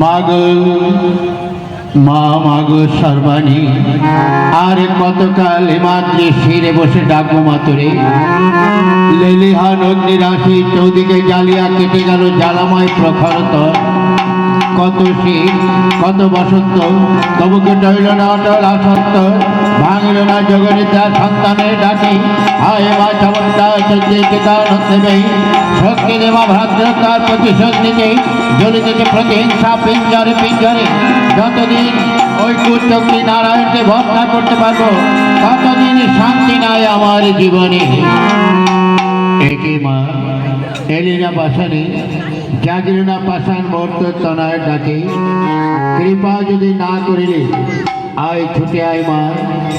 মাগ, মা, মাগ, সর্বাণী, আর কতকাল মাতৃ শিরে বসে ডাকবো মাতরে লেলিহান অগ্নি রাশি চৌদিকে জ্বালিয়া কেটে গেল জ্বালাময় প্রখরতর কত শীত, কত বসন্ত তবুকে টইল না অটল আসক্ত? ভাঙল না জগনিতা সন্তানের ডাকে হায় মা চামুন্ডা চন্দ্রিকে তার দেবে শক্তি দেবা ভদ্রতার প্রতিশোধ নিতে। জ্বলিতেছে প্রতিহিংসা পিঞ্জরে পিঞ্জরে। যতদিন ওই কুচক্রী নারায়ণকে ভর্তা করতে পারব, ততদিন শান্তি নাই আমার জীবনে। একে মা? এলিনা পাশানে জাগিরনা পাশান মুহূর্ত তনয়ের ডাকে কৃপা যদি না করিলে, আয় ছুটে আয় মা।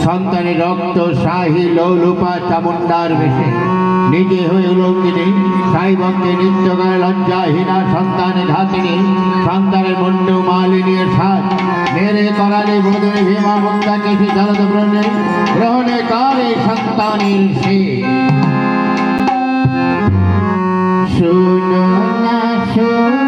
সন্তানের রক্ত, শাহী, লৌলুপা চামুন্ডার বেশে নিজে হয়ে উলঙ্গিনী সাই ভক্তে নিত্য করে লজ্জাহীনা সন্তানে ঘাতিনী। সন্তানের মুন্ড মালিনীর সাজ। মেরে করালে বোধে ভীমা মুক্তা কেশি শরদ ব্রণে গ্রহণে কারে সন্তানের সে। শোনো না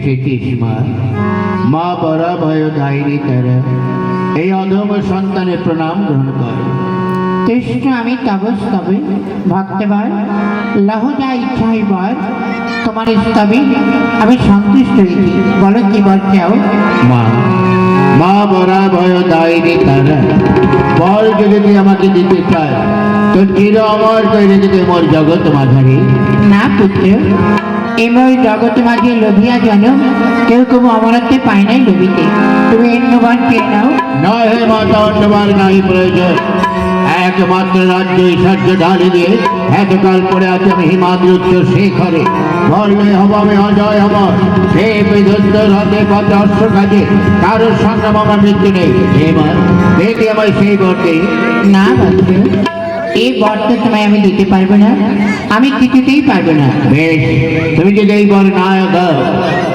এসেছিস মা মা বড় ভয় দায়নি তার এই অধম সন্তানের প্রণাম গ্রহণ কর। কৃষ্ণ আমি তব স্তবে ভক্তবার লহ যা ইচ্ছাই বর তোমার স্তবে আমি সন্তুষ্ট হয়েছি। বলো কি বর চাও? মা মা বড় ভয় দায়নি তার বল যদি আমাকে দিতে চায় তো চির অমর করে দিতে মোর জগৎ মাঝারি। না পুত্র এময় জগৎ মাঝে লোভিয়া জন কেউ কেউ অমরত্বে পায় নাই লোভিতে। তুমি এন্নবার পেয়ে নাও। নয় হে মাতা অন্যবার নাই প্রয়োজন। একমাত্র রাজ্য ঐশ্বর্য ঢালি দিয়ে এতকাল পরে আছে আমি হিমাদ্রুত্ব শেখরে। বললে হব আমি অজয় হব। সে বিধুদ্ধ রথে পথে অশ্ব কাজে কারোর সংগ্রাম আমার মৃত্যু নেই। মা দেখি আমায় সেই বর্তে না এই বরটা তোমায় আমি দিতে পারব না। আমি কিছুতেই পারব না। বেশ তুমি যদি এই বর না দাও।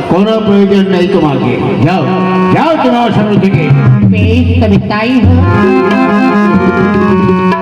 কোনো প্রয়োজন নেই তোমাকে। যাও যাও তুমি আমার সামনে থেকে। বেশ তবে তাই হোক।